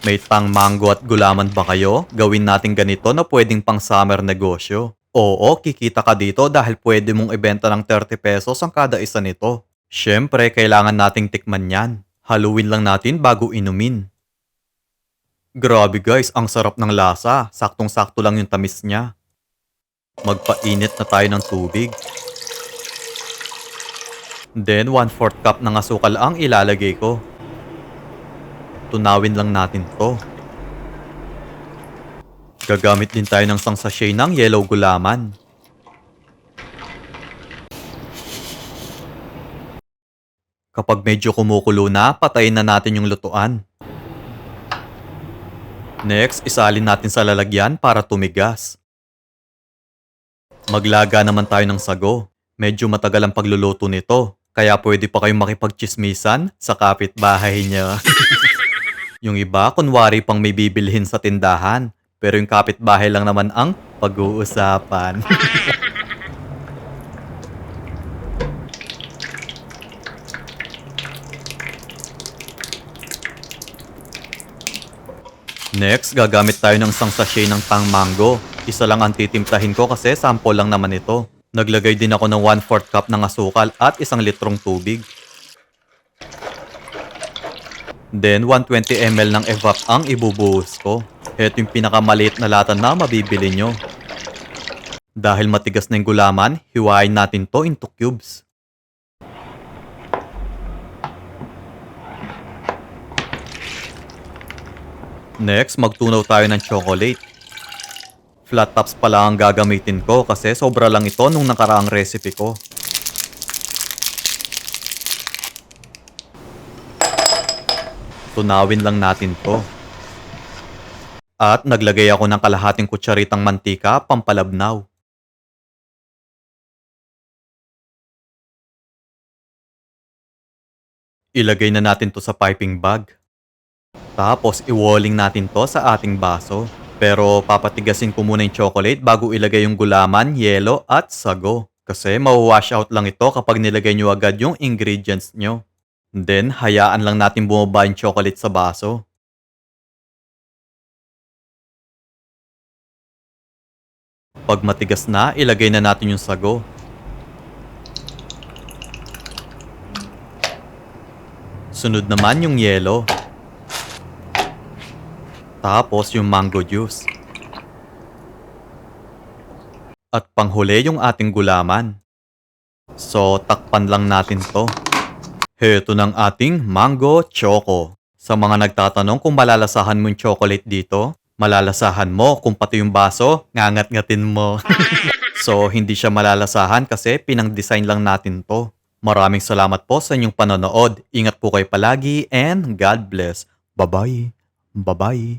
May tang mango at gulaman ba kayo? Gawin natin ganito na pwedeng pang summer negosyo. Oo, kikita ka dito dahil pwede mong ibenta ng 30 pesos ang kada isa nito. Siyempre, kailangan nating tikman yan. Haluin lang natin bago inumin. Grabe guys, ang sarap ng lasa. Saktong-sakto lang yung tamis niya. Magpainit na tayo ng tubig. Then, 1-4 cup ng asukal ang ilalagay ko. Tunawin lang natin to. Gagamit din tayo ng isang sachet ng yellow gulaman. Kapag medyo kumukulo na, patayin na natin yung lutuan. Next, isalin natin sa lalagyan para tumigas. Maglaga naman tayo ng sago. Medyo matagal ang pagluluto nito, kaya pwede pa kayong makipagchismisan sa kapitbahay niya. yung iba, kunwari pang may bibilhin sa tindahan, pero yung kapitbahay lang naman ang pag-uusapan. Next, gagamit tayo ng isang sachet ng tang mango. Isa lang ang titimplahin ko kasi sample lang naman ito. Naglagay din ako ng 1-4 cup ng asukal at isang litrong tubig. Then, 120 ml ng evap ang ibubuhos ko. Ito yung pinakamaliit na lata na mabibili nyo. Dahil matigas na yung gulaman, hiwain natin to into cubes. Next, magtunaw tayo ng chocolate. Flat tops pala ang gagamitin ko kasi sobra lang ito nung nakaraang recipe ko. Tunawin lang natin to. At naglagay ako ng kalahating kutsaritang mantika pampalabnaw. Ilagay na natin to sa piping bag. Tapos, iwalling natin to sa ating baso. Pero papatigasin ko muna yung chocolate bago ilagay yung gulaman, yelo at sago. Kasi mawawash out lang ito kapag nilagay nyo agad yung ingredients nyo. Then, hayaan lang natin bumaba yung chocolate sa baso. Pag matigas na, ilagay na natin yung sago. Sunod naman yung yelo. Tapos yung mango juice. At panghuli yung ating gulaman. So, takpan lang natin to. Heto ng ating mango choco. Sa mga nagtatanong kung malalasahan mo yung chocolate dito, malalasahan mo kung pati yung baso, ngangat-ngatin mo. so, hindi siya malalasahan kasi pinang-design lang natin to. Maraming salamat po sa inyong panonood. Ingat po kayo palagi and God bless. Bye-bye. Bye-bye.